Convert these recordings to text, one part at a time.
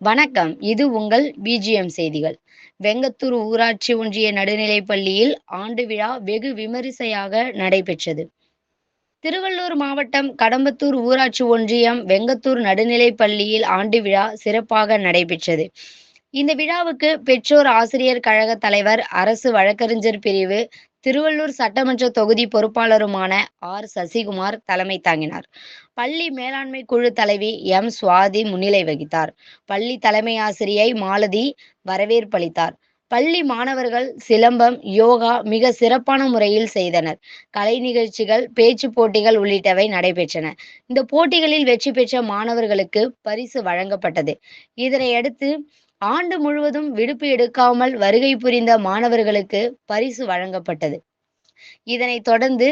வணக்கம். இது உங்கள் பிஜிஎம் செய்திகள். வெங்கத்தூர் ஊராட்சி ஒன்றிய நடுநிலைப் பள்ளியில் ஆண்டு விழா வெகு விமரிசையாக நடைபெற்றது. திருவள்ளூர் மாவட்டம் கடம்பத்தூர் ஊராட்சி ஒன்றியம் வெங்கத்தூர் நடுநிலைப் பள்ளியில் ஆண்டு விழா சிறப்பாக நடைபெற்றது. இந்த விழாவுக்கு பெற்றோர் ஆசிரியர் கழக தலைவர் அரசு வழக்கறிஞர் பிரிவு திருவள்ளூர் சட்டமன்ற தொகுதி பொறுப்பாளருமான ஆர். சசிகுமார் தலைமை தாங்கினார். பள்ளி மேலாண்மை குழு தலைவி எம். சுவாதி முன்னிலை வகித்தார். பள்ளி தலைமை ஆசிரியை மாலதி வரவேற்பளித்தார். பள்ளி மாணவர்கள் சிலம்பம் யோகா மிக சிறப்பான முறையில் செய்தனர். கலை நிகழ்ச்சிகள் பேச்சு போட்டிகள் உள்ளிட்டவை நடைபெற்றன. இந்த போட்டிகளில் வெற்றி பெற்ற மாணவர்களுக்கு பரிசு வழங்கப்பட்டது. இதனையடுத்து ஆண்டு முழுவதும் விடுப்பு எடுக்காமல் வருகை புரிந்த மாணவர்களுக்கு பரிசு வழங்கப்பட்டது. இதனைத் தொடர்ந்து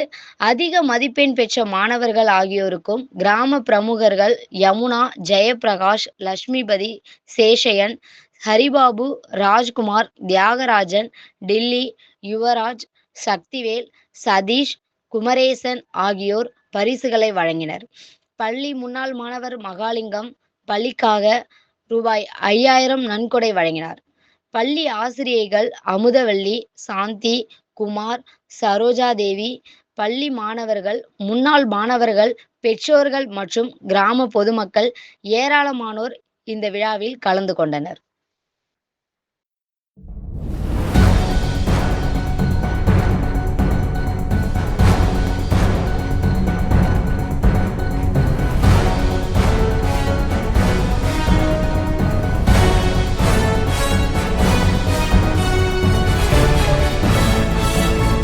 அதிக மதிப்பெண் பெற்ற மாணவர்கள் ஆகியோருக்கும் கிராம பிரமுகர்கள் யமுனா ஜெயபிரகாஷ் லட்சுமிபதி சேஷயன் ஹரிபாபு ராஜ்குமார் தியாகராஜன் டில்லி யுவராஜ் சக்திவேல் சதீஷ் குமரேசன் ஆகியோர் பரிசுகளை வழங்கினர். பள்ளி முன்னாள் மாணவர் மகாலிங்கம் பள்ளிக்காக ரூபாய் ஐயாயிரம் நன்கொடை வழங்கினார். பள்ளி ஆசிரியைகள் அமுதவள்ளி சாந்தி குமார் சரோஜாதேவி பள்ளி மாணவர்கள் முன்னாள் மாணவர்கள் பெற்றோர்கள் மற்றும் கிராம பொதுமக்கள் ஏராளமானோர் இந்த விழாவில் கலந்து கொண்டனர்.